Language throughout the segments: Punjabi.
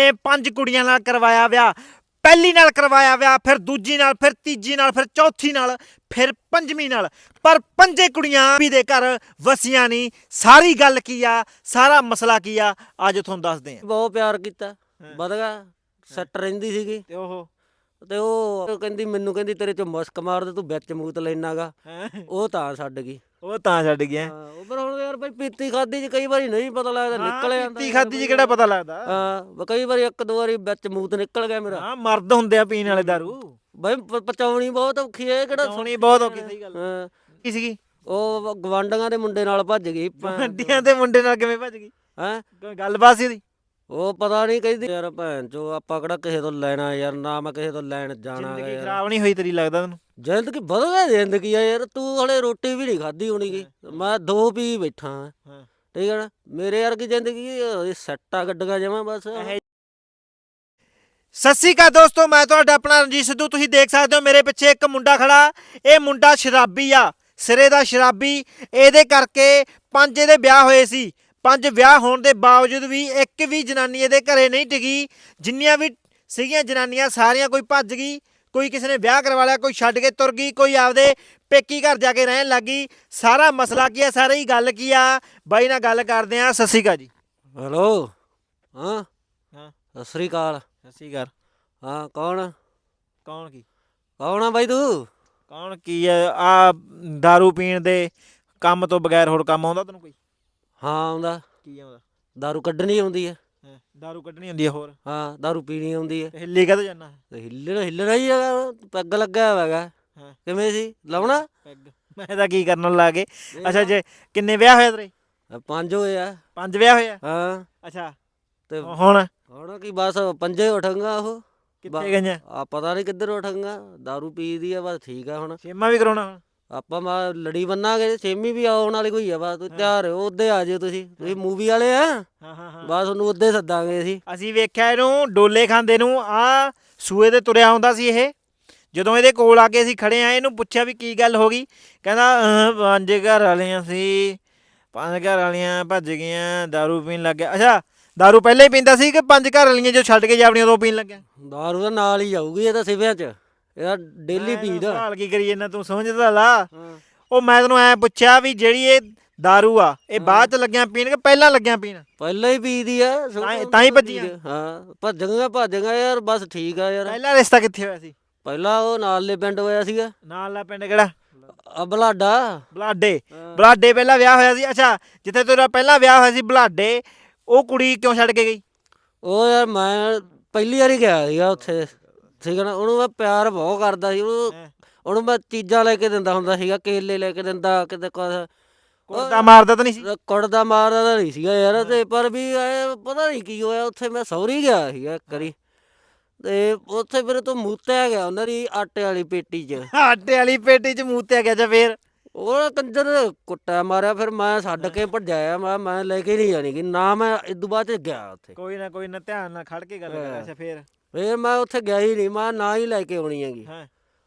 ਇਹ ਪੰਜ ਕੁੜੀਆਂ ਨਾਲ ਕਰਵਾਇਆ ਵਿਆਹ। ਪਹਿਲੀ ਨਾਲ ਕਰਵਾਇਆ ਵਿਆਹ ਫਿਰ ਦੂਜੀ ਨਾਲ ਫਿਰ ਤੀਜੀ ਨਾਲ ਫਿਰ ਚੌਥੀ ਨਾਲ ਫਿਰ ਪੰਜਵੀਂ ਨਾਲ। ਪਰ ਪੰਜੇ ਕੁੜੀਆਂ ਵੀ ਦੇ ਘਰ ਵਸੀਆਂ ਨਹੀਂ ਸਾਰੀ ਗੱਲ ਕੀ ਆ? ਸਾਰਾ ਮਸਲਾ ਕੀ ਆ? ਅੱਜ ਤੁਹਾਨੂੰ ਦੱਸਦੇ ਆ ਬਹੁਤ ਪਿਆਰ ਕੀਤਾ। ਵਧ ਗਿਆ ਸੱਟ ਰਹਿੰਦੀ ਸੀਗੀ। ਤੇ ਉਹ ਤੇ ਉਹ ਕਹਿੰਦੀ ਮੈਨੂੰ ਕਹਿੰਦੀ ਤੇਰੇ ਚੋਂ ਮੁਸਕ ਮਾਰਦੇ ਤੂੰ ਵਿੱਚ ਮੂਤ ਲੈਣਾਗਾ। ਉਹ ਤਾਂ ਛੱਡ ਗਈ। ਉਹ ਤਾਂ ਛੱਡ ਗਿਆ ਹਾਂ ਉਹ ਪਰ ਹੁਣ ਯਾਰ ਬਈ ਪੀਤੀ ਖਾਦੀ ਚ ਕਈ ਵਾਰੀ ਨਹੀਂ ਪਤਾ ਲੱਗਦਾ ਨਿਕਲ ਜਾਂਦਾ ਪੀਤੀ ਖਾਦੀ ਬਈ। ਕਿਹੜਾ ਪਤਾ ਲੱਗਦਾ? ਹਾਂ ਕਈ ਵਾਰੀ ਇੱਕ ਦੋ ਵਾਰੀ ਵਿੱਚ ਮੂਤ ਨਿਕਲ ਗਿਆ ਮੇਰਾ। ਹਾਂ ਮਰਦ ਹੁੰਦੇ ਆ ਪੀਣ ਵਾਲੇ ਦਾਰੂ। ਬਈ ਪ- ਪਚਾਉਣੀ ਬਹੁਤ ਔਖੀ ਹੈ ਇਹ ਕਿਹੜਾ ਸੁਣੀ ਬਹੁਤ ਔਖੀ ਸਹੀ ਗੱਲ ਹਾਂ। ਕੀ ਸੀਗੀ? ਉਹ ਗਵਾਂਡੀਆਂ ਦੇ ਮੁੰਡੇ ਨਾਲ ਭੱਜ ਗਈ। ਵੱਡੀਆਂ ਦੇ ਮੁੰਡੇ ਨਾਲ ਕਿਵੇਂ ਭੱਜ ਗਈ? ਹੈ? ਕੋਈ ਗੱਲਬਾਤ ਸੀ ਉਹਦੀ? ਉਹ ਪਤਾ ਨਹੀਂ ਕਹਿੰਦੀ ਯਾਰ ਭੈਣ ਚੋ ਆਪਾਂ ਕਿਹੜਾ ਕਿਸੇ ਤੋਂ ਲੈਣਾ ਯਾਰ ਨਾ ਮੈਂ ਕਿਸੇ ਤੋਂ ਲੈਣ ਜਾਣਾ ਜ਼ਿੰਦਗੀ ਯਾਰ। ਖਰਾਬ ਨਹੀਂ ਹੋਈ ਤੇਰੀ ਲੱਗਦਾ ਤੈਨੂੰ? ਜ਼ਿੰਦਗੀ ਬਦਲ ਜ਼ਿੰਦਗੀ ਆ ਯਾਰ ਤੂੰ ਹਲੇ ਰੋਟੀ ਵੀ ਨਹੀਂ ਖਾਧੀ ਹੋਣੀ ਗੀ। ਮੈਂ ਦੋ ਪੀ ਬੈਠਾ ਹਾਂ। ਠੀਕ ਹੈ ਨਾ? ਮੇਰੇ ਵਰਗੀ ਜ਼ਿੰਦਗੀ ਇਹ ਸੱਟਾ ਗੱਡੀਆਂ ਜਮਾ ਬਸ। ਸਤਿ ਸ਼੍ਰੀ ਅਕਾਲ ਦੋਸਤੋ ਮੈਂ ਤੁਹਾਡਾ ਆਪਣਾ ਰਣਜੀਤ ਸਿੱਧੂ ਤੁਸੀਂ ਦੇਖ ਸਕਦੇ ਹੋ ਮੇਰੇ ਪਿੱਛੇ ਇੱਕ ਮੁੰਡਾ ਖੜਾ। ਇਹ ਮੁੰਡਾ ਸ਼ਰਾਬੀ ਆ ਸਿਰੇ ਦਾ ਸ਼ਰਾਬੀ। ਇਹਦੇ ਕਰਕੇ ਪੰਜ ਇਹਦੇ ਵਿਆਹ ਹੋਏ ਸੀ। ਪੰਜ ਵਿਆਹ ਹੋਣ ਦੇ ਬਾਵਜੂਦ ਵੀ ਇੱਕ ਵੀ ਜਨਾਨੀ ਇਹਦੇ ਘਰੇ ਨਹੀਂ ਟਿਕੀ ਜਿੰਨੀਆਂ ਵੀ ਸੀਗੀਆਂ ਜਨਾਨੀਆਂ ਸਾਰੀਆਂ ਕੋਈ ਭੱਜ ਗਈ ਕੋਈ ਕਿਸੇ ਨੇ ਵਿਆਹ ਕਰਵਾ ਲਿਆ ਕੋਈ ਛੱਡ ਕੇ ਤੁਰ ਗਈ ਕੋਈ ਆਪਦੇ ਪੇਕੀ ਘਰ ਜਾ ਕੇ ਰਹਿਣ ਲੱਗੀ ਸਾਰਾ ਮਸਲਾ ਕੀ ਆ ਸਾਰੀ ਗੱਲ ਕੀ ਆ? ਬਾਈ ਨਾਲ ਗੱਲ ਕਰਦੇ ਆ ਸਤਿ ਸ਼੍ਰੀ ਅਕਾਲ ਜੀ। ਹੈਲੋ ਹਾਂ? ਹਾਂ। ਸਤਿ ਸ੍ਰੀ ਅਕਾਲ। ਸਤਿ ਸ਼੍ਰੀ ਅਕਾਲ। ਹਾਂ ਕੌਣ? ਕੌਣ ਕੀ? ਕੌਣ ਆ ਬਾਈ ਤੂੰ? ਕੌਣ ਕੀ ਹੈ ਆ दारू ਪੀਣ ਦੇ ਕੰਮ ਤੋਂ ਬਗੈਰ ਹੋਰ ਕੰਮ ਆਉਂਦਾ ਤੈਨੂੰ ਕੋਈ? ਹਾਂ ਆਉਂਦਾ ਕੀ ਆਉਂਦਾ दारू ਕੱਢਣੀ ਆਉਂਦੀ ਹੈ दारू ਕੱਢਣੀ ਹੁੰਦੀ ਹੈ ਹੋਰ ਹਾਂ दारू ਪੀਣੀ ਆਉਂਦੀ ਹੈ ਤੇ ਹਿੱਲੀ ਕਦੋਂ ਜਾਣਾ ਤੇ ਹਿੱਲਣਾ ਹਿੱਲਣਾ ਹੀ ਹੈਗਾ ਪੱਗ ਲੱਗਾ ਹੋਇਆ ਹੈਗਾ ਹਾਂ ਕਿਵੇਂ ਸੀ ਲਾਉਣਾ ਮੈਂ ਤਾਂ ਕੀ ਕਰਨ ਲਾ ਕੇ ਅੱਛਾ ਜੇ ਕਿੰਨੇ ਵਿਆਹ ਹੋਏ ਤੇਰੇ ਪੰਜ ਹੋਏ ਆ ਪੰਜ ਵਿਆਹ ਹੋਏ ਆ ਹਾਂ ਅੱਛਾ ਤੇ ਹੁਣ ਹੁਣ ਕੀ ਬਸ ਪੰਜੇ ਉਠਾਂਗਾ ਉਹ ਕਿੱਥੇ ਗਈਆਂ ਆ ਪਤਾ ਨਹੀਂ ਕਿੱਧਰ ਉਠਾਂਗਾ दारू ਪੀ ਦੀ ਆ ਬਸ ਠੀਕ ਆ ਹੁਣ ਛੇਮਾ ਵੀ ਕਰਾਉਣਾ ਹੁਣ ਆਪਾਂ ਮਾ ਲੜੀ ਬੰਨਾਂਗੇ ਛੇਵੀਂ ਵੀ ਆਉਣ ਵਾਲੀ ਕੋਈ ਆ ਬਸ ਤੁਸੀਂ ਤਿਆਰ ਹੋ ਉਹਦੇ ਆ ਜਿਓ ਤੁਸੀਂ ਤੁਸੀਂ ਮੂਵੀ ਵਾਲੇ ਆ ਹਾਂ ਹਾਂ ਹਾਂ ਬਸ ਉਹਨੂੰ ਉਹਦੇ ਸੱਦਾਂਗੇ ਅਸੀਂ ਅਸੀਂ ਵੇਖਿਆ ਇਹਨੂੰ ਡੋਲੇ ਖਾਂਦੇ ਨੂੰ ਆ ਸੂਏ ਤੇ ਤੁਰਿਆ ਹੁੰਦਾ ਸੀ ਇਹ ਜਦੋਂ ਇਹਦੇ ਕੋਲ ਆ ਕੇ ਅਸੀਂ ਖੜੇ ਆ ਇਹਨੂੰ ਪੁੱਛਿਆ ਵੀ ਕੀ ਗੱਲ ਹੋ ਗਈ ਕਹਿੰਦਾ "ਅਹ, ਪੰਜ ਘਰ ਵਾਲੀਆਂ ਸੀ ਪੰਜ ਘਰ ਵਾਲੀਆਂ ਭੱਜ ਗਈਆਂ दारू ਪੀਣ ਲੱਗ ਗਿਆ ਅੱਛਾ दारू ਪਹਿਲਾਂ ਹੀ ਪੀਂਦਾ ਸੀ ਕਿ ਪੰਜ ਘਰ ਵਾਲੀਆਂ ਜੋ ਛੱਡ ਕੇ ਜਾਵਣੀਆਂ ਉਦੋਂ ਪੀਣ ਲੱਗਿਆ ਦਾਰੂ ਦਾ ਨਾਲ ਹੀ ਜਾਊਗੀ ਇਹ ਤਾਂ ਸਿਵਿਆਂ 'ਚ ਇਹਦਾ ਡੇਲੀ ਪੀਦਾ ਸਵਾਲ ਕੀ ਕਰੀ ਇਹਨਾਂ ਤੂੰ ਸਮਝਦਾ ਲਾ। ਉਹ ਮੈਂ ਤੈਨੂੰ ਐ ਪੁੱਛਿਆ ਵੀ ਜਿਹੜੀ ਇਹ दारू ਆ ਇਹ ਬਾਅਦ ਚ ਲੱਗਿਆ ਪੀਣ ਕਿ ਪਹਿਲਾਂ ਲੱਗਿਆ ਪੀਣ? ਪਹਿਲਾਂ ਹੀ ਪੀਦੀ ਆ ਤਾਂ ਹੀ- ਤਾਂ ਹੀ ਭੱਜੀਆਂ। ਹਾਂ ਭੱਜਾਂਗਾ ਭੱਜਾਂਗਾ ਯਾਰ ਬਸ ਠੀਕ ਆ ਯਾਰ। ਪਹਿਲਾ ਰਿਸ਼ਤਾ ਕਿੱਥੇ ਹੋਇਆ ਸੀ? ਪਹਿਲਾਂ ਉਹ ਨਾਲੇ ਪਿੰਡ ਹੋਇਆ ਸੀਗਾ। ਨਾਲ ਦਾ ਪਿੰਡ ਕਿਹੜਾ? ਆ ਬਲਾਡਾ। ਬਲਾਡੇ। ਹਾਂ। ਬਲਾਡੇ ਪਹਿਲਾਂ ਵਿਆਹ ਹੋਇਆ ਸੀ। ਅੱਛਾ ਜਿੱਥੇ ਤੇਰਾ ਪਹਿਲਾਂ ਵਿਆਹ ਹੋਇਆ ਸੀ ਬਲਾਡੇ ਉਹ ਕੁੜੀ ਕਿਉਂ ਛੱਡ ਕੇ ਗਈ? ਉਹ ਯਾਰ ਮੈਂ ਪਹਿਲੀ ਵਾਰੀ ਗਿਆ ਸੀਗਾ ਉੱਥੇ। ਠੀਕ ਨਾ ਉਹਨੂੰ ਮੈਂ ਪਿਆਰ ਬਹੁਤ ਕਰਦਾ ਸੀ ਉਹਨੂੰ ਉਹਨੂੰ ਮੈਂ ਚੀਜ਼ਾਂ ਲੈ ਕੇ ਦਿੰਦਾ ਹੁੰਦਾ ਸੀਗਾ ਕੇਲੇ ਲੈ ਕੇ ਦਿੰਦਾ ਕਿਤੇ ਕੁਛ। ਕੁੜਦਾ ਮਾਰਦਾ ਤਾਂ ਨਹੀਂ ਸੀ? ਕੁੜਦਾ ਮਾਰਦਾ ਤਾਂ ਨਹੀਂ ਸੀਗਾ ਯਾਰ ਤੇ ਪਰ ਵੀ ਇਹ ਪਤਾ ਨਹੀਂ ਕੀ ਹੋਇਆ ਉੱਥੇ ਮੈਂ ਸੌਰੀ ਗਿਆ ਸੀਗਾ ਇੱਕ ਵਾਰੀ। ਤੇ ਉੱਥੇ ਫਿਰ ਤੋਂ ਮੂਤਿਆ ਗਿਆ ਉਹਨਾਂ ਦੀ ਆਟੇ ਵਾਲੀ ਪੇਟੀ 'ਚ। ਆਟੇ ਵਾਲੀ ਪੇਟੀ ਚ ਮੂਤਿਆ ਗਿਆ ਜਾਂ ਫੇਰ? ਉਹ ਕੰਜਰ ਕੁੱਟਿਆ ਮਾਰਿਆ ਫਿਰ ਮੈਂ ਛੱਡ ਕੇ ਭੱਜਾਇਆ ਮੈਂ ਮੈਂ ਲੈ ਕੇ ਨਹੀਂ ਜਾਣੀ ਕਿ ਨਾ ਮੈਂ ਇਦੋਂ ਬਾਅਦ ਚ ਗਿਆ ਉੱਥੇ। ਕੋਈ ਨਾ ਕੋਈ ਨਾ ਧਿਆਨ ਨਾਲ ਖੜ ਕੇ ਗੱਲ ਕਰ ਹਾਂ। ਅੱਛਾ ਫੇਰ? ਫੇਰ ਮੈਂ ਉੱਥੇ ਗਿਆ ਹੀ ਨਹੀਂ ਮੈਂ ਨਾ ਹੀ ਲੈ ਕੇ ਆਉਣੀ ਹੈਗੀ। ਹਾਂ।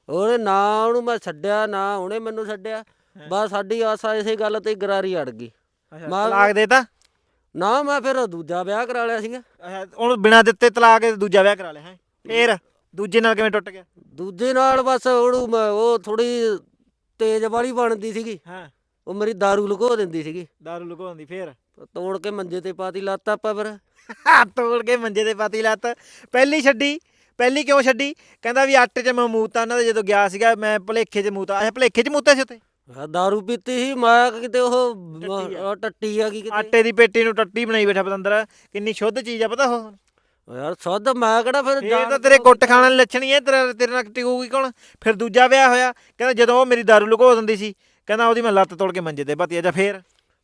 ਉਹਨੇ ਨਾ ਉਹਨੂੰ ਮੈਂ ਛੱਡਿਆ ਨਾ ਉਹਨੇ ਮੈਨੂੰ ਛੱਡਿਆ। ਬਸ ਸਾਡੀ ਆਸਾ ਇਸੇ ਗੱਲ ਤੇ ਗਰਾਰੀ ਅੜ ਗਈ। ਮੈਂ ਤਲਾਕ ਦੇਤਾ? ਨਾ ਮੈਂ ਫਿਰ ਦੂਜਾ ਵਿਆਹ ਕਰਾ ਲਿਆ ਸੀਗਾ। ਉਹਨੂੰ ਬਿਨਾਂ ਦਿੱਤੇ ਤਲਾਕ ਦੇ ਦੂਜਾ ਵਿਆਹ ਕਰਾ ਲਿਆ ਹੈ। ਫੇਰ ਦੂਜੇ ਨਾਲ ਕਿਵੇਂ ਟੁੱਟ ਗਿਆ? ਦੂਜੇ ਨਾਲ ਬਸ ਉਹਨੂੰ ਮੈਂ- ਉਹ ਥੋੜੀ ਤੇਜ਼ ਵਾਲੀ ਬਣਦੀ ਸੀਗੀ। ਹਾਂ। ਉਹ ਮੇਰੀ दारू ਲੁਕੋ ਦਿੰਦੀ ਸੀਗੀ। ਦਾਰੂ ਲੁਕਾਉਂਦੀ ਫੇਰ? ਤੋੜ ਕੇ ਮੰਜੇ ਤੇ ਪਾਤੀ ਲੱਤ ਆਪਾਂ ਫਿਰ। ਤੋੜ ਕੇ ਮੰਜੇ ਤੇ ਪਾਤੀ ਲੱਤ। ਪਹਿਲੀ ਛੱਡੀ ਪਹਿਲੀ ਕਿਉਂ ਛੱਡੀ? ਕਹਿੰਦਾ ਵੀ ਆਟੇ 'ਚ ਮਮੂਤਾ ਉਹਨਾਂ ਦੇ ਜਦੋਂ ਗਿਆ ਸੀਗਾ ਮੈਂ ਭਲੇਖੇ 'ਚ ਮੂਤਾ ਅੱਛਾ ਭਲੇਖੇ 'ਚ ਮੂਤਾ ਸੀ ਉੱਤੇ ਦਾਰੂ ਪੀਤੀ ਸੀ ਮੈਂ ਕਿਤੇ ਉਹ ਟੱਟੀ ਆ। ਕੀ ਕਿਤੇ? ਆਟੇ ਦੀ ਪੇਟੀ ਨੂੰ ਟੱਟੀ ਬਣਾਈ ਬੈਠਾ ਪਤੰਦਰ। ਕਿੰਨੀ ਸ਼ੁੱਧ ਚੀਜ਼ ਆ ਪਤਾ ਉਹ? ਯਾਰ ਸੁੱਧ ਮੈਂ ਕਿਹੜਾ ਫਿਰ ਇਹ ਤਾਂ ਤੇਰੇ ਕੁੱਟ ਖਾਣ ਵਾਲੇ ਲੱਛਣ ਹੀ ਐ ਤੇਰਾ ਤੇਰੇ ਨਾਲ ਟਿਕੂਗੀ ਕੌਣ? ਫਿਰ ਦੂਜਾ ਵਿਆਹ ਹੋਇਆ ਕਹਿੰਦਾ ਜਦੋਂ ਉਹ ਮੇਰੀ ਦਾਰੂ ਲੁਕੋ ਦਿੰਦੀ ਸੀ ਕਹਿੰਦਾ ਉਹਦੀ ਮੈਂ ਲੱਤ ਤੋੜ ਕੇ ਮੰਜੇ ਤੇ ਪਾਤੀ ਆ ਜਾ ਫੇਰ।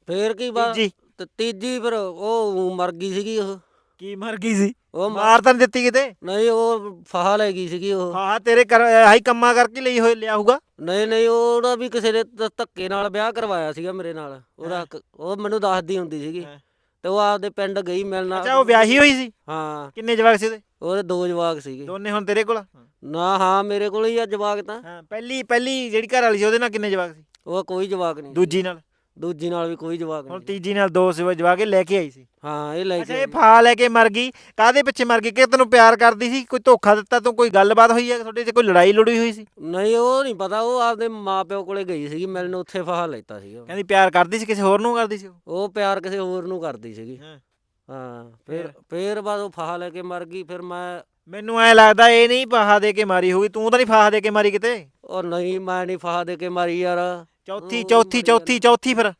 ਫੇਰ ਕੀ ਬਾ ਤੀਜੀ ਤੇ ਤੀਜੀ ਫਿਰ ਉਹ ਮਰ ਗਈ ਸੀਗੀ ਉਹ। ਕੀ ਮਰ ਗਈ ਸੀ? ਉਹ ਮਾਰ ਤਾਂ ਨੀ ਦਿੱਤੀ ਕਿਤੇ? ਨਹੀਂ ਉਹ ਫਾਹਾ ਲੈ ਗਈ ਸੀਗੀ ਉਹ। ਹਾਂ ਤੇਰੇ ਕਰ ਹਾਈ ਕੰਮਾਂ ਕਰਕੇ ਲਈ ਹੋਏ ਲਿਆ ਹੋਊਗਾ ਨਹੀਂ ਨਹੀਂ ਉਹਦਾ ਵੀ ਕਿਸੇ ਨੇ ਧ- ਧੱਕੇ ਨਾਲ ਵਿਆਹ ਕਰਵਾਇਆ ਸੀਗਾ ਮੇਰੇ ਨਾਲ। ਉਹਦਾ ਕ- ਉਹ ਮੈਨੂੰ ਦੱਸਦੀ ਹੁੰਦੀ ਸੀਗੀ। ਹਾਂ। ਤੇ ਉਹ ਆਪਦੇ ਪਿੰਡ ਗਈ ਮਿਲਣਾ ਅੱਛਾ ਉਹ ਵਿਆਹੀ ਹੋਈ ਸੀ? ਹਾਂ। ਕਿੰਨੇ ਜਵਾਕ ਸੀ ਉਹਦੇ? ਉਹਦੇ ਦੋ ਜਵਾਕ ਸੀਗੇ। ਦੋਨੇ ਹੁਣ ਤੇਰੇ ਕੋਲ? ਨਾ ਹਾਂ ਮੇਰੇ ਕੋਲ ਹੀ ਆ ਜਵਾਕ ਤਾਂ। ਹਾਂ ਪਹਿਲੀ ਪਹਿਲੀ ਜਿਹੜੀ ਘਰ ਵਾਲੀ ਸੀ ਉਹਦੇ ਨਾਲ ਕਿੰਨੇ ਜਵਾਕ ਸੀ? ਉਹ ਕੋਈ ਜਵਾਕ ਨਹੀਂ। ਦੂਜੀ ਨਾਲ? ਦੂਜੀ ਨਾਲ ਵੀ ਕੋਈ ਹੁਣ ਨਹੀਂ ਤੀਜੀ ਨਾਲ ਦੋ ਸਿਵਾ ਜਵਾ ਕੇ ਲੈ ਕੇ ਆਈ ਸੀ। ਹਾਂ ਇਹ ਲੈ ਅੱਛਾ ਕੇ ਇਹ ਫਾ ਲੈ ਕੇ ਮਰ ਗਈ। ਕਾਦੇ ਪਿੱਛੇ ਮਰ ਗਈ? ਕਿ ਤੈਨੂੰ ਪਿਆਰ ਕਰਦੀ ਸੀ ਕੋਈ ਧੋਖਾ ਦਿੱਤਾ ਤੂੰ ਕੋਈ ਗੱਲਬਾਤ ਹੋਈ ਹੈ ਤੁਹਾਡੇ 'ਚ ਕੋਈ ਲੜਾਈ ਲੜੀ ਹੋਈ ਸੀ? ਨਹੀਂ ਉਹ ਨਹੀਂ ਪਤਾ ਉਹ ਆਪਦੇ ਮਾਪਿਓ ਕੋਲੇ ਗਈ ਸੀਗੀ ਮਿਲਣ ਉੱਥੇ ਫਾਹਾ ਲੈਤਾ ਸੀਗਾ। ਕਹਿੰਦੀ ਪਿਆਰ ਕਰਦੀ ਸੀ ਕਿਸੇ ਹੋਰ ਨੂੰ ਕਰਦੀ ਸੀ ਉਹ? ਉਹ ਪਿਆਰ ਕਿਸੇ ਹੋਰ ਨੂੰ ਕਰਦੀ ਸੀਗੀ। ਹਾਂ। ਹਾਂ ਫਿਰ ਫਿਰ ਬਾਅਦ ਉਹ ਫਾਹਾ ਲੈ ਕੇ ਮਰ ਗਈ ਫਿਰ ਮੈਂ ਮੈਨੂੰ ਐ ਲੱਗਦਾ ਇਹ ਨਹੀਂ ਫਾਹਾ ਦੇ ਕੇ ਮਾਰੀ ਹੋਊਗੀ ਤੂੰ ਤਾਂ ਨਹੀਂ ਫਾਹਾ ਦੇ ਕੇ ਮਾਰੀ ਕਿਤੇ। ਉਹ ਨਹੀਂ ਮੈਂ ਨਹੀਂ ਫਾਹਾ ਦੇ ਕੇ ਮਾਰੀ ਯਾਰ। ਚੌਥੀ ਚੌਥੀ ਚੌਥੀ ਚੌਥੀ ਫਿਰ।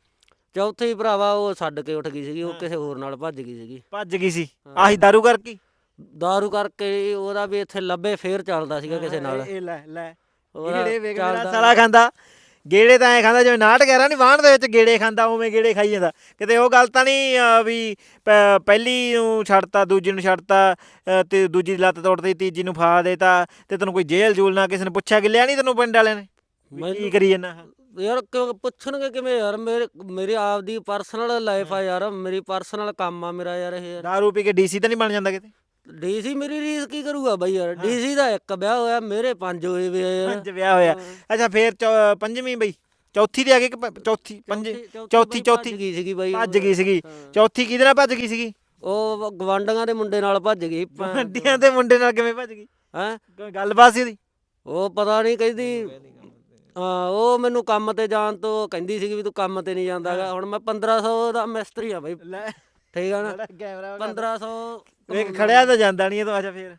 ਚੌਥੇ ਭਰਾਵਾ ਉਹ ਛੱਡ ਕੇ ਉੱਠ ਗਈ ਸੀਗੀ ਉਹ ਕਿਸੇ ਹੋਰ ਨਾਲ ਭੱਜ ਗਈ ਸੀਗੀ। ਭੱਜ ਗਈ ਸੀ। ਆਹੀ ਦਾਰੂ ਕਰਕੇ? ਦਾਰੂ ਕਰਕੇ ਉਹਦਾ ਵੀ ਇੱਥੇ ਲੱਭੇ ਫੇਰ ਚੱਲਦਾ ਸੀਗਾ ਕਿਸੇ ਨਾਲ। ਇਹ ਲੈ ਲੈ। ਗੇੜੇ ਵੇਖ ਮੇਰਾ ਸਾਲਾ ਖਾਂਦਾ। ਗੇੜੇ ਤਾਂ ਐ ਖਾਂਦਾ ਜਿਵੇਂ ਨਾਟ ਕਹਿ ਨਹੀਂ ਵਾਹਣ ਦੇ ਵਿੱਚ ਗੇੜੇ ਖਾਂਦਾ ਉਵੇਂ ਗੇੜੇ ਖਾਈ ਜਾਂਦਾ। ਕਿਤੇ ਉਹ ਗੱਲ ਤਾਂ ਨਹੀਂ ਵੀ ਪਹਿਲੀ ਨੂੰ ਛੱਡਤਾ ਦੂਜੀ ਨੂੰ ਛੱਡਤਾ ਤੇ ਦੂਜੀ ਦੀ ਲੱਤ ਤੋੜਤੀ ਤੀਜੀ ਨੂੰ ਫਾ ਦੇਤਾ ਤੇ ਤੈਨੂੰ ਕੋਈ ਜੇਲ੍ਹ ਜੂਲ ਨਾ ਕਿਸੇ ਨੇ ਪੁੱਛਿਆ ਗਿਲਿਆ ਨਹੀਂ ਤੈਨੂੰ ਪਿੰਡ ਵਾਲਿਆਂ ਨੇ? ਕੀ ਕਰੀ ਜਾਂਦਾ ਯਾਰ ਕਿਉਂ ਪੁੱਛਣਗੇ ਕਿਵੇਂ ਯਾਰ? ਮੇਰੇ ਮੇਰੀ ਆਪਦੀ ਪਰਸਨਲ ਲਾਈਫ ਆ ਯਾਰ ਮੇਰੀ ਪਰਸਨਲ ਕੰਮ ਆ ਮੇਰਾ ਯਾਰ ਇਹ ਦਾਰੂ ਪੀ ਕੇ ਡੀਸੀ ਤਾਂ ਨਹੀਂ ਬਣ ਜਾਂਦਾ ਕਿਤੇ? ਡੀਸੀ ਮੇਰੀ ਰੀਸ ਕੀ ਕਰੂਗਾ ਬਾਈ ਯਾਰ? ਡੀਸੀ ਦਾ ਇੱਕ ਵਿਆਹ ਹੋਇਆ ਮੇਰੇ ਪੰਜ ਹੋਏ ਵੇ ਆ ਯਾਰ। ਪੰਜ ਵਿਆਹ ਹੋਇਆ। ਅੱਛਾ ਫੇਰ ਚੌ- ਪੰਜਵੀਂ ਬਈ। ਚੌਥੀ ਤੇ ਆ ਕਿ ਪ- ਚੌਥੀ ਪੰਜ ਚੌਥੀ ਚੌਥੀ ਗਈ ਸੀਗੀ ਬਾਈ। ਭੱਜ ਗਈ ਸੀਗੀ। ਚੌਥੀ ਕਿਹਦੇ ਨਾਲ ਭੱਜ ਗਈ ਸੀਗੀ? ਉਹ ਗਵਾਂਡੀਆਂ ਦੇ ਮੁੰਡੇ ਨਾਲ ਭੱਜ ਗਈ। ਵੱਡੀਆਂ ਦੇ ਮੁੰਡੇ ਨਾਲ ਕਿਵੇਂ ਭੱਜ ਗਈ? ਹੈ? ਕੋਈ ਗੱਲਬਾਤ ਸੀ ਉਹਦੀ? ਉਹ ਪਤਾ ਨਹੀਂ ਕਹਿੰਦੀ। ਹਾਂ ਉਹ ਮੈਨੂੰ ਕੰਮ ਤੇ ਜਾਣ ਤੋਂ ਕਹਿੰਦੀ ਸੀਗੀ ਵੀ ਤੂੰ ਕੰਮ ਤੇ ਨਹੀਂ ਜਾਂਦਾਗਾ ਹੁਣ ਮੈਂ 1500 ਦਾ ਮਿਸਤਰੀ ਆ ਬਾਈ। ਲੈ ਠੀਕ ਆ ਨਾ? ਬੜਾ ਕੈਮਰਾ 1500 ਵੇਖ ਖੜਿਆ ਤਾਂ ਜਾਂਦਾ ਨਹੀਂ ਤੂੰ ਅੱਛਾ ਫੇਰ।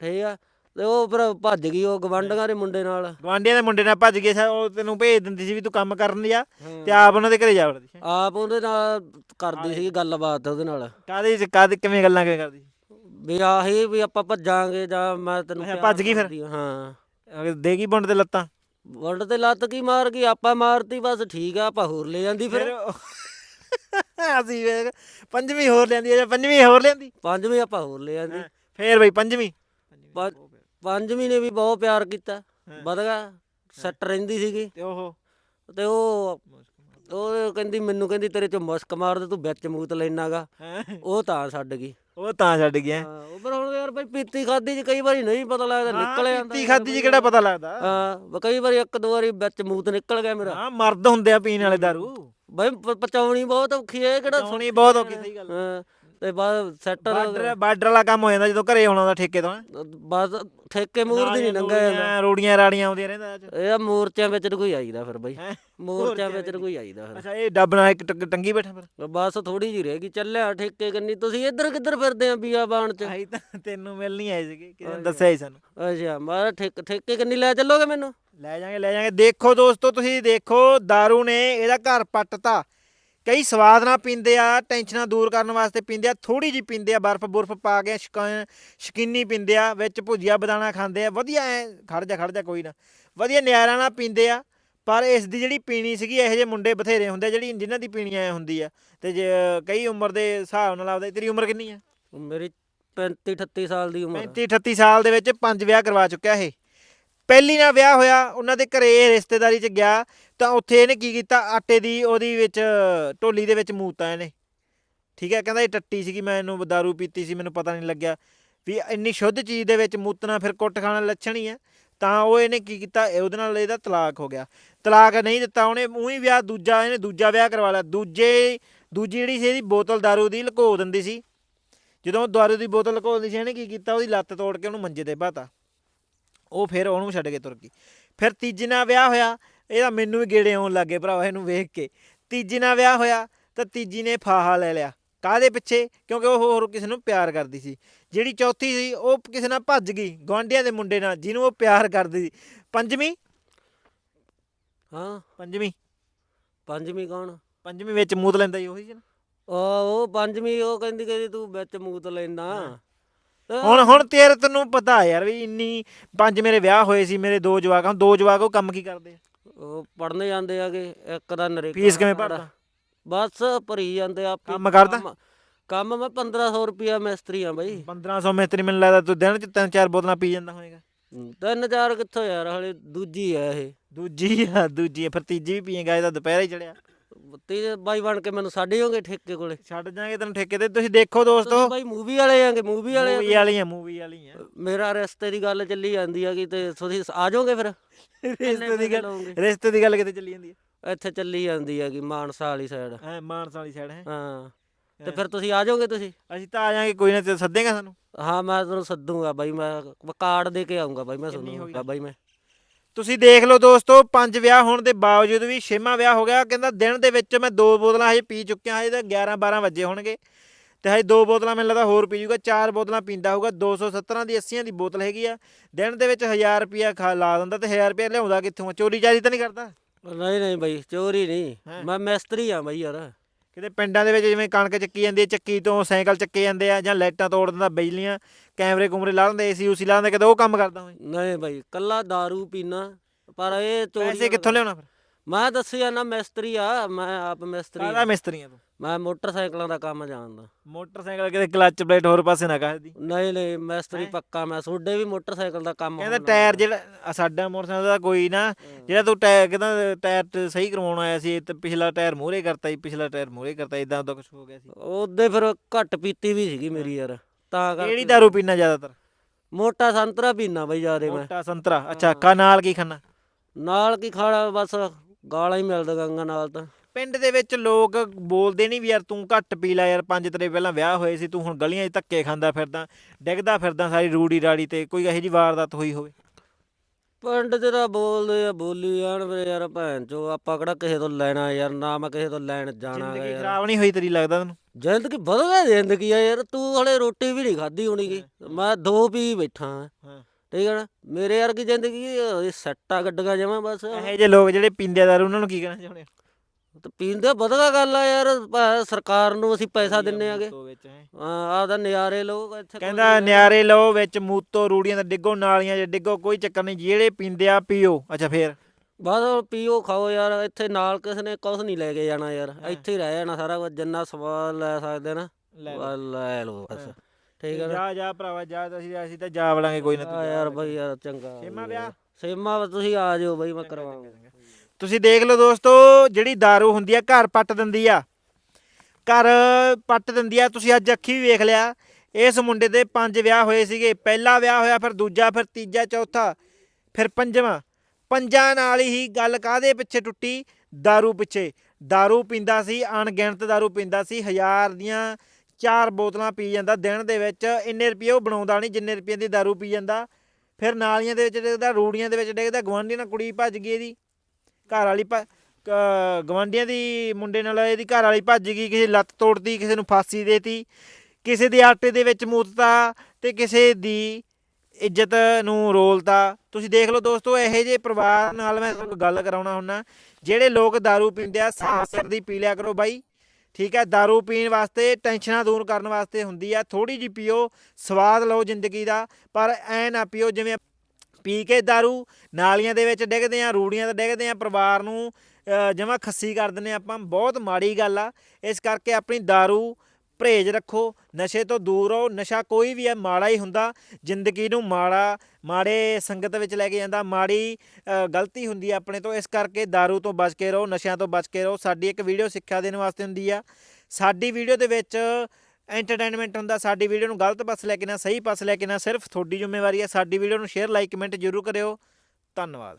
ਠੀਕ ਆ? ਤੇ ਉਹ ਫਿਰ ਭੱਜ ਗਈ ਉਹ ਗਵਾਂਡੀਆਂ ਦੇ ਮੁੰਡੇ ਨਾਲ। ਗਵਾਂਡੀਆਂ ਦੇ ਮੁੰਡੇ ਨਾਲ ਭੱਜ ਗਏ ਸਾ ਉਹ ਤੈਨੂੰ ਭੇਜ ਦਿੰਦੀ ਸੀ ਵੀ ਤੂੰ ਕੰਮ ਕਰਨ ਜਾ ਤੇ ਆਪ ਉਹਨਾਂ ਦੇ ਘਰੇ ਜਾ ਵੜਦੀ ਸੀ। ਆਪ ਉਹਦੇ ਨਾਲ ਕਰਦੀ ਸੀ ਗੱਲਬਾਤ ਉਹਦੇ ਨਾਲ। ਕਾਦੇ ਚ ਕਾਦੇ ਕਿਵੇਂ ਗੱਲਾਂ ਕਿਵੇਂ ਕਰਦੀ ਵੀ ਆਹੀ ਵੀ ਆਪਾਂ ਭੱਜਾਂਗੇ ਜਾਂ ਮੈਂ ਤੈਨੂੰ ਅੱਛਾ, ਪਿਆਰ ਭੱਜ ਗਈ ਫਿਰ? ਕਰਦੀ ਹਾਂ। ਅਗਰ ਬੁੰਡ ਤੇ ਲੱਤਾਂ? ਵਰਡ ਤੇ ਲੱਤ ਕੀ ਮਾਰ ਗਈ ਆਪਾਂ ਮਾਰਤੀ ਬਸ ਠੀਕ ਆ ਆਪਾਂ ਹੋਰ ਲੈ ਜਾਂਦੀ ਫਿਰ। ਫਿਰ ਅਸੀਂ ਵੇਖ ਪੰਜਵੀਂ ਹੋਰ ਲੈਂਦੀ ਜਾਂ ਪੰਜਵੀਂ ਹੋਰ ਲੈਂਦੀ ਪੰਜਵੀਂ ਆਪਾਂ ਹੋਰ ਲੈ ਜਾਂਦੀ। ਫੇਰ ਬਈ ਪੰਜਵੀਂ। ਪੰਜ- ਪੰਜਵੀਂ ਨੇ ਵੀ ਬਹੁਤ ਪਿਆਰ ਕੀਤਾ ਵਧਗਾ ਸੱਟ ਰਹਿੰਦੀ ਸੀਗੀ। ਤੇ ਉਹ ਤੇ ਉਹ ਉਹ ਕਹਿੰਦੀ ਮੈਨੂੰ ਕਹਿੰਦੀ ਤੇਰੇ ਚ ਮੁਸਕ ਮਾਰਦੇ ਤੂੰ ਵਿੱਚ ਮੂਤ ਲੈਣਾਗਾ। ਹੈਂ? ਉਹ ਤਾਂ ਛੱਡ ਗਈ। ਉਹ ਤਾਂ ਛੱਡ ਗਿਆ ਹਾਂ ਉਹ ਪਰ ਯਾਰ ਬਈ ਪੀਤੀ ਖਾਦੀ ਚ ਕਈ ਵਾਰੀ ਨਹੀਂ ਪਤਾ ਲੱਗਦਾ ਨਿਕਲ ਜਾਂਦਾ ਪੀਤੀ ਖਾਦੀ ਜੀ ਕਿਹੜਾ ਪਤਾ ਲੱਗਦਾ? ਹਾਂ ਬ- ਕਈ ਵਾਰੀ ਇੱਕ ਦੋ ਵਾਰੀ ਵਿੱਚ ਮੂਤ ਨਿਕਲ ਗਿਆ ਮੇਰਾ। ਹਾਂ ਮਰਦ ਹੁੰਦੇ ਆ ਪੀਣ ਵਾਲੇ ਦਾਰੂ। ਬਈ ਪਚਾਉਣੀ ਬਹੁਤ ਔਖੀ ਹੈ ਕਿਹੜਾ ਸੋਣੀ ਬਹੁਤ ਔਖੀ ਸਹੀ ਗੱਲ ਹਾਂ। ਤੇ ਬਾਅਦ ਸੈਟਰ ਬਾਰਡਰ ਬਾਰਡਰ ਵਾਲਾ ਕੰਮ ਹੋ ਜਾਂਦਾ ਜਦੋਂ ਘਰੇ ਆਉਣਾ ਦਾ ਠੇਕੇ ਤੋਂ ਹੈਂ। ਬਸ ਠੇਕੇ ਮੂਰ ਦੀ ਨਹੀਂ ਲੰਘਿਆ ਜਾਂਦਾ। ਰੋੜੀਆਂ- ਰੋੜੀਆਂ ਰਾੜੀਆਂ ਆਉਂਦੀਆਂ ਰਹਿੰਦਾ ਅੱਜ ਇਹ ਆ ਮੋਰਚਿਆਂ ਵਿੱਚ ਕੋਈ ਆਈਦਾ ਫਿਰ ਬਈ। ਹੈਂ? ਮੋਰਚਿਆਂ ਵਿੱਚ ਕੋਈ ਆਈਦਾ ਫਿਰ। ਅੱਛਾ ਇਹ ਡੱਬ ਨਾਲ ਇੱਕ ਟੰਗ- ਟੰਗੀ ਬੈਠਾ ਫਿਰ? ਬਸ ਥੋੜੀ ਜਿਹੀ ਰਹਿ ਗਈ ਚੱਲਿਆ ਠੇਕੇ ਕੰਨੀ। ਤੁਸੀਂ ਇੱਧਰ ਕਿੱਧਰ ਫਿਰਦੇ ਆ ਬੀਆ ਬਾਣ ਚ? ਆਈ ਤਾਂ ਤੈਨੂੰ ਮਿਲ ਨਹੀਂ ਆਏ ਸੀਗੇ ਕਿਸੇ ਨੇ ਦੱਸਿਆ ਹੀ ਸਾਨੂੰ। ਅੱਛਾ ਮਾਰਾ ਠੇਕ ਠੇਕੇ ਕੰਨੀ ਲੈ ਚੱਲੋਗੇ ਮੈਨੂੰ? ਲੈ ਜਾਾਂਗੇ ਲੈ ਜਾਾਂਗੇ ਦੇਖੋ ਦੋਸਤੋ ਤੁਸੀਂ ਦੇਖੋ दारू ਨੇ ਇਹਦਾ ਘਰ ਪੱਟਤਾ। ਕਈ ਸਵਾਦ ਨਾਲ ਪੀਂਦੇ ਆ ਟੈਨਸ਼ਨਾਂ ਦੂਰ ਕਰਨ ਵਾਸਤੇ ਪੀਂਦੇ ਆ ਥੋੜੀ ਜੀ ਪੀਂਦੇ ਆ ਬਰਫ਼ ਬੁਰਫ ਪਾ ਕੇ ਸ਼ਕਾ- ਸ਼ਕੀਨੀ ਪੀਂਦੇ ਆ ਵਿੱਚ ਭੁਜੀਆ ਬਦਾਣਾ ਖਾਂਦੇ ਆ ਵਧੀਆ ਐ ਖੜ ਜਾ ਖੜ ਜਾ ਕੋਈ ਨਾ ਵਧੀਆ ਨਿਆਰਾਂ ਨਾਲ ਪੀਂਦੇ ਆ ਪਰ ਇਸ ਦੀ ਜਿਹੜੀ ਪੀਣੀ ਸੀਗੀ ਇਹੋ ਜਿਹੇ ਮੁੰਡੇ ਬਥੇਰੇ ਹੁੰਦੇ ਜਿਹੜੀ ਜਿਨ੍ਹਾਂ ਦੀ ਪੀਣੀ ਐ ਹੁੰਦੀ ਆ ਤੇ ਜੇ ਕਈ ਉਮਰ ਦੇ ਹਿਸਾਬ ਨਾਲ ਆਪਦੇ ਤੇਰੀ ਉਮਰ ਕਿੰਨੀ ਆ? ਮੇਰੀ 35 38 ਸਾਲ ਦੀ ਉਮਰ 35 38 ਸਾਲ ਦੇ ਵਿੱਚ ਪੰਜ ਵਿਆਹ ਕਰਵਾ ਚੁੱਕਿਆ ਇਹ ਪਹਿਲੀ ਨਾਲ ਵਿਆਹ ਹੋਇਆ ਉਹਨਾਂ ਦੇ ਘਰੇ ਰਿਸ਼ਤੇਦਾਰੀ 'ਚ ਗਿਆ ਤਾਂ ਉੱਥੇ ਇਹਨੇ ਕੀ ਕੀਤਾ? ਆਟੇ ਦੀ ਉਹਦੀ ਵਿੱਚ, ਢੋਲੀ ਦੇ ਵਿੱਚ ਮੂਤਾ ਇਹਨੇ। ਠੀਕ ਹੈ, ਕਹਿੰਦਾ ਇਹ ਟੱਟੀ ਸੀਗੀ, ਮੈਂ ਇਹਨੂੰ ਦਾਰੂ ਪੀਤੀ ਸੀ, ਮੈਨੂੰ ਪਤਾ ਨਹੀਂ ਲੱਗਿਆ। ਵੀ ਇੰਨੀ ਸ਼ੁੱਧ ਚੀਜ਼ ਦੇ ਵਿੱਚ ਮੂਤਣਾ ਫਿਰ ਕੁੱਟ ਖਾਣਾ ਲੱਛਣ ਹੀ। ਹੈ ਤਾਂ ਉਹ ਇਹਨੇ ਕੀ ਕੀਤਾ? ਉਹਦੇ ਨਾਲ ਇਹਦਾ ਤਲਾਕ ਹੋ ਗਿਆ। ਤਲਾਕ ਨਹੀਂ ਦਿੱਤਾ ਉਹਨੇ, ਉਹੀ ਵਿਆਹ ਦੂਜਾ, ਇਹਨੇ ਦੂਜਾ ਵਿਆਹ ਕਰਵਾ ਲਿਆ। ਦੂਜੇ, ਦੂਜੀ ਜਿਹੜੀ ਸੀ ਇਹਦੀ ਬੋਤਲ ਦਾਰੂ ਦੀ ਲਕੋ ਦਿੰਦੀ ਸੀ। ਜਦੋਂ ਉਹ ਦਾਰੂ ਦੀ ਬੋਤਲ ਲਕੋ ਦਿੰਦੀ ਸੀ, ਇਹਨੇ ਕੀ ਕੀਤਾ? ਉਹਦੀ ਲੱਤ ਤੋੜ ਕੇ ਉਹਨੂੰ ਮੰਜੇ ਤੇ ਪਾਤਾ ਉਹ ਫਿਰ ਉਹਨੂੰ ਛੱਡ ਕੇ ਤੁਰ ਗਈ। ਫਿਰ ਤੀਜੇ ਨਾਲ ਵਿਆਹ ਹੋਇਆ। ਇਹਦਾ ਮੈਨੂੰ ਵੀ ਗੇੜੇ ਆਉਣ ਲੱਗੇ ਭਰਾਵਾ ਇਹਨੂੰ ਵੇਖ ਕੇ। ਤੀਜੀ ਨਾਲ ਵਿਆਹ ਹੋਇਆ ਤਾਂ ਤੀਜੀ ਨੇ ਫਾਹਾ ਲੈ ਲਿਆ। ਕਾਦੇ ਪਿੱਛੇ? ਕਿਉਂਕਿ ਉਹ ਹੋਰ ਕਿਸੇ ਨੂੰ ਪਿਆਰ ਕਰਦੀ ਸੀ। ਜਿਹੜੀ ਚੌਥੀ ਸੀ ਉਹ ਕਿਸੇ ਨਾਲ ਭੱਜ ਗਈ ਗਵਾਂਢੀਆਂ ਦੇ ਮੁੰਡੇ ਨਾਲ ਜਿਹਨੂੰ ਉਹ ਪਿਆਰ ਕਰਦੀ ਸੀ। ਪੰਜਵੀਂ? ਹਾਂ। ਪੰਜਵੀਂ। ਪੰਜਵੀਂ ਕੌਣ? ਪੰਜਵੀਂ ਵਿੱਚ ਮੂਤ ਲੈਂਦਾ ਸੀ ਉਹੀ ਸੀ ਨਾ। ਉਹ ਉਹ ਪੰਜਵੀਂ ਉਹ ਕਹਿੰਦੀ ਕਹਿੰਦੀ ਤੂੰ ਵਿੱਚ ਮੂਤ ਲੈਣਾ ਹੁਣ ਹੁਣ ਤੇਰੇ ਤੈਨੂੰ ਪਤਾ ਯਾਰ ਵੀ ਇੰਨੀ ਪੰਜ ਮੇਰੇ ਵਿਆਹ ਹੋਏ ਸੀ ਮੇਰੇ ਦੋ ਜਵਾਕ ਹੁਣ ਦੋ ਜਵਾਕ ਉਹ ਕੰਮ ਕੀ ਕਰਦੇ ਆ? ਉਹ ਪੜਨੇ ਜਾਂਦੇ ਆਗੇ ਇੱਕ ਦਾ ਨਰੇਗਾ ਫੀਸ ਕਿਵੇਂ ਭਰਦਾ? ਬਸ ਭਰੀ ਜਾਂਦੇ ਆਪੇ ਕੰਮ ਕਰਦਾ? ਕੰਮ- ਮੈਂ 1500 ਰੁਪਿਆ ਮਿਸਤਰੀ ਆ ਬਈ। 1500 ਮਿਸਤਰੀ ਮੈਨੂੰ ਲੱਗਦਾ ਤੂੰ ਦਿਨ ਚ ਤਿੰਨ ਚਾਰ ਬੋਤਲਾਂ ਪੀ ਜਾਂਦਾ ਹੋਵੇਗਾ ਤਿੰਨ ਚਾਰ ਕਿੱਥੋਂ ਯਾਰ ਹਲੇ ਦੂਜੀ ਆ ਇਹ। ਦੂਜੀ ਆ ਦੂਜੀ ਆ ਫਿਰ ਤੀਜੀ ਵੀ ਪੀਏਗਾ ਇਹਦਾ ਦੁਪਹਿਰ ਹੀ ਚੜਿਆ। ਤੇ ਬਾਈ ਬਣ ਕੇ ਮੈਨੂੰ ਛੱਡ ਜਾਓਗੇ ਠੇਕੇ ਕੋਲੇ। ਛੱਡ ਜਾਾਂਗੇ ਤੈਨੂੰ ਠੇਕੇ ਤੇ ਤੁਸੀਂ ਦੇਖੋ ਦੋਸਤੋ। ਬਾਈ ਮੂਵੀ ਵਾਲੇ ਆਂਗੇ ਮੂਵੀ ਵਾਲੇ ਮੂਵੀ ਵਾਲੀਆਂ ਮੂਵੀ ਵਾਲੀਆਂ ਮੇਰਾ ਰਿਸ਼ਤੇ ਦੀ ਗੱਲ ਚੱਲੀ ਜਾਂਦੀ ਆ ਕਿ ਤੇ ਤੁਸੀਂ ਆ ਜਾਓਗੇ ਫਿਰ? ਰਿਸ਼ਤੇ ਦੀ ਗੱਲ? ਰਿਸ਼ਤੇ ਦੀ ਗੱਲ ਕਿਤੇ ਚੱਲੀ ਜਾਂਦੀ ਹੈ ਇੱਥੇ ਚੱਲੀ ਜਾਂਦੀ ਹੈਗੀ ਮਾਨਸਾ ਵਾਲੀ ਸਾਈਡ ਐ ਮਾਨਸਾ ਵਾਲੀ ਸਾਈਡ ਹੈ? ਹਾਂ। ਤੇ ਹਾਂ। ਫਿਰ ਤੁਸੀਂ ਆ ਜਾਓਗੇ ਤੁਸੀਂ? ਅਸੀਂ ਤਾਂ ਆ ਜਾਾਂਗੇ ਕੋਈ ਨਾ ਤੇ ਸੱਦੇਗਾ ਸਾਨੂੰ। ਹਾਂ ਮੈਂ ਤੁਹਾਨੂੰ ਸੱਦੂਗਾ ਬਾਈ ਮੈਂ ਕਾਰਡ ਦੇ ਕੇ ਆਉਂਗਾ ਬਾਈ ਮੈਂ ਹੋ ਤੁਹਾਨੂੰ? ਬਾਈ ਮੈਂ। ਤੁਸੀਂ ਦੇਖ ਲਓ ਦੋਸਤੋ ਪੰਜ ਵਿਆਹ ਹੋਣ ਦੇ ਬਾਵਜੂਦ ਵੀ ਛੇਵਾਂ ਵਿਆਹ ਹੋ ਗਿਆ। ਕਹਿੰਦਾ ਦਿਨ ਦੇ ਵਿੱਚ ਮੈਂ ਦੋ ਬੋਤਲਾਂ ਹਜੇ ਪੀ ਚੁੱਕਿਆ ਹਜੇ ਤਾਂ 11 12 ਵਜੇ ਹੋਣਗੇ। ਤੇ ਹਜੇ ਦੋ ਬੋਤਲਾਂ ਮੈਨੂੰ ਲੱਗਦਾ ਹੋਰ ਪੀ ਜੂਗਾ ਚਾਰ ਬੋਤਲਾਂ ਪੀਂਦਾ ਹੋਊਗਾ। 270 ਦੀ 80 ਦੀ ਬੋਤਲ ਹੈਗੀ ਆ। ਦਿਨ ਦੇ ਵਿੱਚ 1000 ਰੁਪਿਆ ਖਾ ਲਾ ਦਿੰਦਾ ਤੇ 1000 ਰੁਪਿਆ ਲਿਆਉਂਦਾ ਕਿੱਥੋਂ ਆ? ਚੋਰੀ ਚਾਰੀ ਤਾਂ ਨਹੀਂ ਕਰਦਾ? ਨਹੀਂ ਨਹੀਂ ਬਾਈ ਚੋਰੀ? ਨਹੀਂ। ਮੈਂ ਮਿਸਤਰੀ ਆ ਬਾਈ ਯਾਰ। ਕਿਤੇ ਪਿੰਡਾਂ ਦੇ ਵਿੱਚ ਜਿਵੇਂ ਕਣਕ ਚੱਕੀ ਜਾਂਦੀ ਹੈ ਚੱਕੀ ਤੋਂ ਸਾਈਕਲ ਚੱਕੇ ਜਾਂਦੇ ਆ ਜਾਂ ਲਾਈਟਾਂ ਤੋੜ ਦਿੰਦਾ ਬਿਜਲੀਆਂ ਕੈਮਰੇ ਕੁਮਰੇ ਲਾ ਦਿੰਦੇ ਏਸੀ ਉਸੀ ਲਾ ਦਿੰਦੇ ਕਿਤੇ ਉਹ ਕੰਮ ਕਰਦਾ ਹੋਏ ਨਹੀਂ ਬਾਈ ਕੱਲਾ दारू ਪੀਣਾ ਪਰ ਇਹ ਚੋਰੀ ਪੈਸੇ ਕਿੱਥੋਂ ਲਿਆਉਣਾ ਫਿਰ? ਮੈਂ ਦੱਸਿਆ ਨਾ ਮਿਸਤਰੀ ਆ ਮੈਂ ਆਪ ਮਿਸਤਰੀ ਕਾਹਦਾ ਆ। ਮਿਸਤਰੀਆਂ ਤੂੰ? ਮੈਂ ਮੋਟਰਸਾਈਕਲਾਂ ਦਾ ਕੰਮ ਜਾਣਦਾ। ਮੋਟਰਸਾਈਕਲ ਕਿਤੇ ਕਲੱਚ ਪਲੇਟ ਹੋਰ ਪਾਸੇ ਨਾ ਕੱਢਦੀ ਨਹੀਂ ਨਹੀਂ ਮਿਸਤਰੀ ਹੈਂ? ਪੱਕਾ ਮੈਂ ਤੁਹਾਡੇ ਵੀ ਮੋਟਰਸਾਈਕਲ ਦਾ ਕੰਮ ਕਹਿੰਦਾ ਹੋਣਾ। ਟਾਇਰ ਜਿਹੜਾ ਸਾਡਾ ਮੋਟਰਸਾਈਕਲ ਦਾ ਕੋਈ ਨਾ ਹਾਂ। ਜਿਹੜਾ ਤੂੰ ਟਾਇਰ ਕਹਿੰਦਾ ਟਾਇਰ ਤੇ ਸਹੀ ਕਰਵਾਉਣ ਆਇਆ ਸੀ ਤੇ ਪਿਛਲਾ ਟਾਇਰ ਮੂਹਰੇ ਕਰਤਾ ਸੀ ਪਿਛਲਾ ਟਾਇਰ ਮੂਹਰੇ ਕਰਤਾ ਇਦਾਂ ਦਾ ਕੁਝ ਹੋ ਗਿਆ ਸੀ। ਉਹਦੇ ਫਿਰ ਘੱਟ ਪੀਤੀ ਵੀ ਸੀਗੀ ਮੇਰੀ ਯਾਰ ਤਾਂ ਕਿਹੜੀ ਕਰਕੇ ਦਾਰੂ ਪੀਣਾ ਜ਼ਿਆਦਾਤਰ? ਮੋਟਾ ਸੰਤਰਾ ਪੀਣਾ ਬਈ ਜਿਆਦੇ ਮੈਂ। ਮੋਟਾ ਸੰਤਰਾ ਅੱਛਾ ਕਾ ਨਾਲ ਕੀ ਖਾਣਾ ਨਾਲ ਕੀ ਖਾਣਾ ਬਸ ਗਾਲਾਂ ਹੀ ਮਿਲਦਾ ਗੰਗਾ ਨਾਲ ਤਾਂ। ਪਿੰਡ ਦੇ ਵਿੱਚ ਲੋਕ ਬੋਲਦੇ ਨਹੀਂ ਵੀ ਯਾਰ ਤੂੰ ਘੱਟ ਪੀ ਲੈ ਯਾਰ ਪੰਜ ਤੇਰੇ ਪਹਿਲਾਂ ਵਿਆਹ ਹੋਏ ਸੀ ਤੂੰ ਹੁਣ ਗਲੀਆਂ 'ਚ ਧੱਕੇ ਖਾਂਦਾ ਫਿਰਦਾ ਡਿੱਗਦਾ ਫਿਰਦਾ ਸਾਰੀ ਰੂੜੀ ਰਾੜੀ ਤੇ ਕੋਈ ਇਹੋ ਜੀ ਵਾਰਦਾਤ ਹੋਈ ਹੋਵੇ? ਪਿੰਡ ਚ ਤਾਂ ਬੋਲਦੇ ਆ ਬੋਲੀ ਜਾਣ ਵੀਰੇ ਯਾਰ ਭੈਣ ਚੋ ਆਪਾਂ ਕਿਹੜਾ ਕਿਸੇ ਤੋਂ ਲੈਣਾ ਯਾਰ ਨਾ ਮੈਂ ਕਿਸੇ ਤੋਂ ਲੈਣ ਜਾਣਾ ਗਾ ਜ਼ਿੰਦਗੀ ਯਾਰ। ਖਰਾਬ ਨਹੀਂ ਹੋਈ ਤੇਰੀ ਲੱਗਦਾ ਤੈਨੂੰ? ਜ਼ਿੰਦਗੀ ਵਧੀਆ ਜ਼ਿੰਦਗੀ ਆ ਯਾਰ ਤੂੰ ਹਲੇ ਰੋਟੀ ਵੀ ਨਹੀਂ ਖਾਧੀ ਹੋਣੀ। ਗੀ ਮੈਂ ਦੋ ਪੀ ਬੈਠਾ। ਹਾਂ। ਠੀਕ ਹੈ ਨਾ? ਮੇਰੇ ਕੀ ਜ਼ਿੰਦਗੀ ਇਹ ਸੱਟਾ ਗੱਡੀਆਂ ਜਮਾ ਬਸ। ਇਹੋ ਜਿਹੇ ਲੋਕ ਜਿਹੜੇ ਪੀਂਦੇ ਦਾਰੂ ਉਹਨਾਂ ਨੂੰ ਕੀ ਕਹਿਣਾ ਚਾਹੁੰਦੇ ਹੋ? ਤੇ ਪੀਂਦੇ ਵਧੀਆ ਗੱਲ ਆ ਯਾਰ ਭਾ- ਸਰਕਾਰ ਨੂੰ ਅਸੀਂ ਪੈਸਾ ਦਿੰਨੇ ਆਗੇ। ਆਪਦਾ ਨਿਆਰੇ ਲੋਕ ਇੱਥੇ ਕੋਈ ਕਹਿੰਦਾ ਨਿਆਰੇ ਲਓ ਵਿੱਚ ਮੂਤੋ ਰੂੜੀਆਂ ਦਾ ਡਿੱਗੋ ਨਾਲੀਆਂ 'ਚ ਡਿੱਗੋ ਕੋਈ ਚੱਕਰ ਨਹੀਂ ਜਿਹੜੇ ਪੀਂਦੇ ਆ ਪੀਓ। ਅੱਛਾ ਫੇਰ? ਬਸ ਪੀਓ ਖਾਓ ਯਾਰ ਇੱਥੇ ਨਾਲ ਕਿਸੇ ਨੇ ਕੁਝ ਨਹੀਂ ਲੈ ਕੇ ਜਾਣਾ ਯਾਰ ਇੱਥੇ ਹੀ ਰਹਿ ਜਾਣਾ ਸਾਰਾ ਕੁਝ ਜਿੰਨਾ ਸਵਾਦ ਲੈ ਸਕਦੇ ਨਾ। ਲੈ ਬਸ ਲੈ ਲਓ ਬਸ। ਠੀਕ ਹੈ ਨਾ ਜਾ ਜਾ ਭਰਾਵਾ ਜਾ ਅਸੀਂ ਅਸੀਂ ਤਾਂ ਜਾ ਵੜਾਂਗੇ ਕੋਈ ਨਾ ਤੂੰ ਆ ਜਾ ਯਾਰ ਵੜ। ਬਈ ਯਾਰ ਚੰਗਾ ਛੇਵਾਂ ਯਾਰ। ਵਿਆਹ? ਛੇਵਾਂ ਤੁਸੀਂ ਆ ਜਾਓ ਬਈ ਮੈਂ ਕਰਵਾਵਾਂਗਾ ਤੁਸੀਂ ਦੇਖ ਲਓ ਦੋਸਤੋ ਜਿਹੜੀ दारू ਹੁੰਦੀ ਆ ਘਰ ਪੱਟ ਦਿੰਦੀ ਆ ਘਰ ਪੱਟ ਦਿੰਦੀ ਆ ਤੁਸੀਂ ਅੱਜ ਅੱਖੀ ਵੀ ਵੇਖ ਲਿਆ ਇਸ ਮੁੰਡੇ ਦੇ ਪੰਜ ਵਿਆਹ ਹੋਏ ਸੀਗੇ ਪਹਿਲਾ ਵਿਆਹ ਹੋਇਆ ਫਿਰ ਦੂਜਾ ਫਿਰ ਤੀਜਾ ਚੌਥਾ ਫਿਰ ਪੰਜਵਾਂ ਪੰਜਾਂ ਨਾਲ ਹੀ ਗੱਲ ਕਾਦੇ ਪਿੱਛੇ ਟੁੱਟੀ दारू ਪਿੱਛੇ दारू ਪੀਂਦਾ ਸੀ ਅਣਗਿਣਤ दारू ਪੀਂਦਾ ਸੀ ਹਜ਼ਾਰ ਦੀਆਂ ਚਾਰ ਬੋਤਲਾਂ ਪੀ ਜਾਂਦਾ ਦਿਨ ਦੇ ਵਿੱਚ ਇੰਨੇ ਰੁਪਏ ਉਹ ਬਣਾਉਂਦਾ ਨਹੀਂ ਜਿੰਨੇ ਰੁਪਏ ਦੀ दारू ਪੀ ਜਾਂਦਾ ਫਿਰ ਨਾਲੀਆਂ ਦੇ ਵਿੱਚ ਡਿੱਗਦਾ ਰੂੜੀਆਂ ਦੇ ਵਿੱਚ ਡਿੱਗਦਾ ਗਵਾਂਢੀ ਨਾਲ ਕੁੜੀ ਭੱਜ ਗਈ ਇਹਦੀ ਘਰ ਵਾਲੀ ਭ- ਕ- ਗਵਾਂਢੀਆਂ ਦੀ ਮੁੰਡੇ ਨਾਲ ਇਹਦੀ ਘਰ ਵਾਲੀ ਭੱਜ ਗਈ ਕਿਸੇ ਦੀ ਲੱਤ ਤੋੜਤੀ ਕਿਸੇ ਨੂੰ ਫਾਂਸੀ ਦੇਤੀ ਕਿਸੇ ਦੇ ਆਟੇ ਦੇ ਵਿੱਚ ਮੂਤਤਾ ਤੇ ਕਿਸੇ ਦੀ ਇੱਜ਼ਤ ਨੂੰ ਰੋਲਤਾ ਤੁਸੀਂ ਦੇਖ ਲਓ ਦੋਸਤੋ ਇਹੋ ਜਿਹੇ ਪਰਿਵਾਰ ਨਾਲ ਮੈਂ ਤੁਹਾਨੂੰ ਗੱਲ ਕਰਾਉਣਾ ਹੁੰਨਾ ਜਿਹੜੇ ਲੋਕ दारू ਪੀਂਦੇ ਆ ਸਾਹ ਸਿਰ ਦੀ ਪੀ ਲਿਆ ਕਰੋ ਬਾਈ ਠੀਕ ਹੈ दारू ਪੀਣ ਵਾਸਤੇ ਟੈਨਸ਼ਨਾਂ ਦੂਰ ਕਰਨ ਵਾਸਤੇ ਹੁੰਦੀ ਆ ਥੋੜੀ ਜਿਹੀ ਪੀਓ ਸਵਾਦ ਲਓ ਜ਼ਿੰਦਗੀ ਦਾ ਪਰ ਐ ਨਾ ਪੀਓ ਜਿਵੇਂ ਪੀ ਕੇ दारू ਨਾਲੀਆਂ ਦੇ ਵਿੱਚ ਡਿੱਗਦੇ ਆ ਰੂੜੀਆਂ ਤੇ ਡਿੱਗਦੇ ਆ ਪਰਿਵਾਰ ਨੂੰ ਜਮਾ ਖੱਸੀ ਕਰ ਦਿੰਦੇ ਆਪਾਂ ਬਹੁਤ ਮਾੜੀ ਗੱਲ ਆ ਇਸ ਕਰਕੇ ਆਪਣੀ दारू ਪਰਹੇਜ਼ ਰੱਖੋ। ਨਸ਼ੇ ਤੋਂ ਦੂਰ ਰਹੋ। ਨਸ਼ਾ ਕੋਈ ਵੀ ਹੈ, ਮਾੜਾ ਹੀ ਹੁੰਦਾ। ਜ਼ਿੰਦਗੀ ਨੂੰ ਮਾੜਾ, ਮਾੜੇ ਸੰਗਤ ਵਿੱਚ ਲੈ ਕੇ ਜਾਂਦਾ। ਮਾੜੀ ਗਲਤੀ ਹੁੰਦੀ ਹੈ ਆਪਣੇ ਤੋਂ। ਇਸ ਕਰਕੇ दारू ਤੋਂ ਬਚ ਕੇ ਰਹੋ, ਨਸ਼ਿਆਂ ਤੋਂ ਬਚ ਕੇ ਰਹੋ। ਸਾਡੀ ਇੱਕ ਵੀਡੀਓ ਸਿੱਖਿਆ ਦੇਣ ਵਾਸਤੇ ਹੁੰਦੀ ਆ। ਸਾਡੀ ਵੀਡੀਓ ਦੇ ਵਿੱਚ ਐਂਟਰਟੇਨਮੈਂਟ ਹੁੰਦਾ। ਸਾਡੀ ਵੀਡੀਓ ਨੂੰ ਗਲਤ ਪਾਸੇ ਲੈ ਕੇ ਨਾ, ਸਹੀ ਪਾਸੇ ਲੈ ਕੇ ਨਾ, ਸਿਰਫ ਤੁਹਾਡੀ ਜ਼ਿੰਮੇਵਾਰੀ ਹੈ। ਸਾਡੀ ਵੀਡੀਓ ਨੂੰ ਸ਼ੇਅਰ ਲਾਈਕ ਕਮੈਂਟ ਜ਼ਰੂਰ ਕਰਿਓ। ਧੰਨਵਾਦ।